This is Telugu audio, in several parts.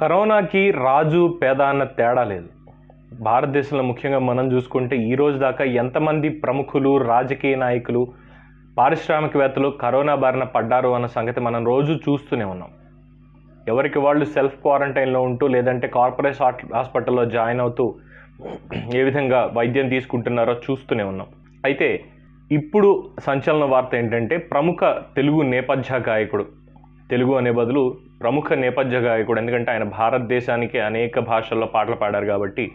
కరోనాకి రాజు పేద అన్న తేడా లేదు. భారతదేశంలో ముఖ్యంగా మనం చూసుకుంటే ఈ రోజు దాకా ఎంతమంది ప్రముఖులు రాజకీయ నాయకులు పారిశ్రామికవేత్తలు కరోనా బారిన పడ్డారు అన్న సంగతి మనం రోజు చూస్తూనే ఉన్నాం. ఎవరికి వాళ్ళు సెల్ఫ్ క్వారంటైన్లో ఉంటూ లేదంటే కార్పొరేట్ హాట్- హాస్పిటల్లో జాయిన్ అవుతూ ఏ విధంగా వైద్యం తీసుకుంటున్నారో చూస్తూనే ఉన్నాం. అయితే ఇప్పుడు సంచలన వార్త ఏంటంటే ప్రముఖ తెలుగు నేపథ్య గాయకుడు తెలుగు అనే బదులు ప్రముఖ నేపథ్య గాయకుడు. ఎందుకంటే ఆయన భారతదేశానికి అనేక భాషల్లో పాటలు పాడారు కాబట్టి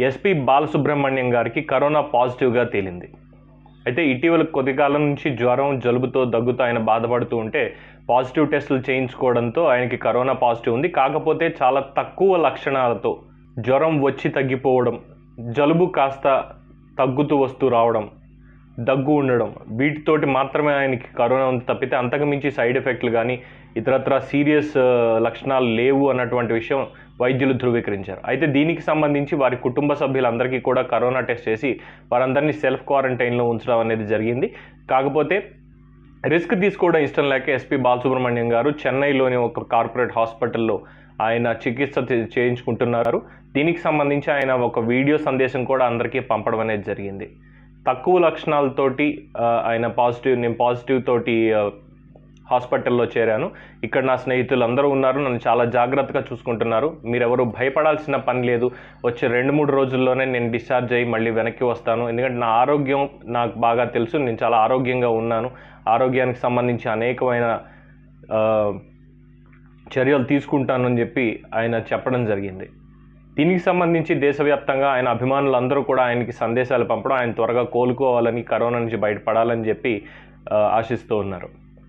ఎస్పి బాలసుబ్రహ్మణ్యం గారికి కరోనా పాజిటివ్గా తేలింది. అయితే ఇటీవల కొద్ది కాలం నుంచి జ్వరం జలుబుతో దగ్గుతో ఆయన బాధపడుతూ ఉంటే పాజిటివ్ టెస్టులు చేయించుకోవడంతో ఆయనకి కరోనా పాజిటివ్ ఉంది. కాకపోతే చాలా తక్కువ లక్షణాలతో జ్వరం వచ్చి తగ్గిపోవడం జలుబు కాస్త తగ్గుతూ వస్తూ రావడం దగ్గు ఉండడం. వీటితోటి మాత్రమే ఆయనకి కరోనా ఉంది తప్పితే అంతకు మించి సైడ్ ఎఫెక్ట్లు కానీ ఇతరత్ర సీరియస్ లక్షణాలు లేవు అన్నటువంటి విషయం వైద్యులు ధృవీకరించారు. అయితే దీనికి సంబంధించి వారి కుటుంబ సభ్యులందరికీ కూడా కరోనా టెస్ట్ చేసి వారందరినీ సెల్ఫ్ క్వారంటైన్లో ఉంచడం అనేది జరిగింది. కాకపోతే రిస్క్ తీసుకోవడం ఇష్టం లేక ఎస్పీ బాలసుబ్రహ్మణ్యం గారు చెన్నైలోని ఒక కార్పొరేట్ హాస్పిటల్లో ఆయన చికిత్స చేయించుకుంటున్నారు. దీనికి సంబంధించి ఆయన ఒక వీడియో సందేశం కూడా అందరికీ పంపడం అనేది జరిగింది. తక్కువ లక్షణాలతోటి ఆయన పాజిటివ్ నేను పాజిటివ్ తోటి హాస్పిటల్లో చేరాను. ఇక్కడ నా స్నేహితులు అందరూ ఉన్నారు నన్ను చాలా జాగ్రత్తగా చూసుకుంటున్నారు. మీరెవరు భయపడాల్సిన పని లేదు. వచ్చే రెండు మూడు రోజుల్లోనే నేను డిశ్చార్జ్ అయ్యి మళ్ళీ వెనక్కి వస్తాను. ఎందుకంటే నా ఆరోగ్యం నాకు బాగా తెలుసు నేను చాలా ఆరోగ్యంగా ఉన్నాను. ఆరోగ్యానికి సంబంధించి అనేకమైన చర్యలు తీసుకుంటానని చెప్పి ఆయన చెప్పడం జరిగింది. దీనికి సంబంధించి దేశవ్యాప్తంగా ఆయన అభిమానులందరూ కూడా ఆయనకి సందేశాలు పంపడం ఆయన త్వరగా కోలుకోవాలని కరోనా నుంచి బయటపడాలని చెప్పి ఆశిస్తూ ఉన్నారు.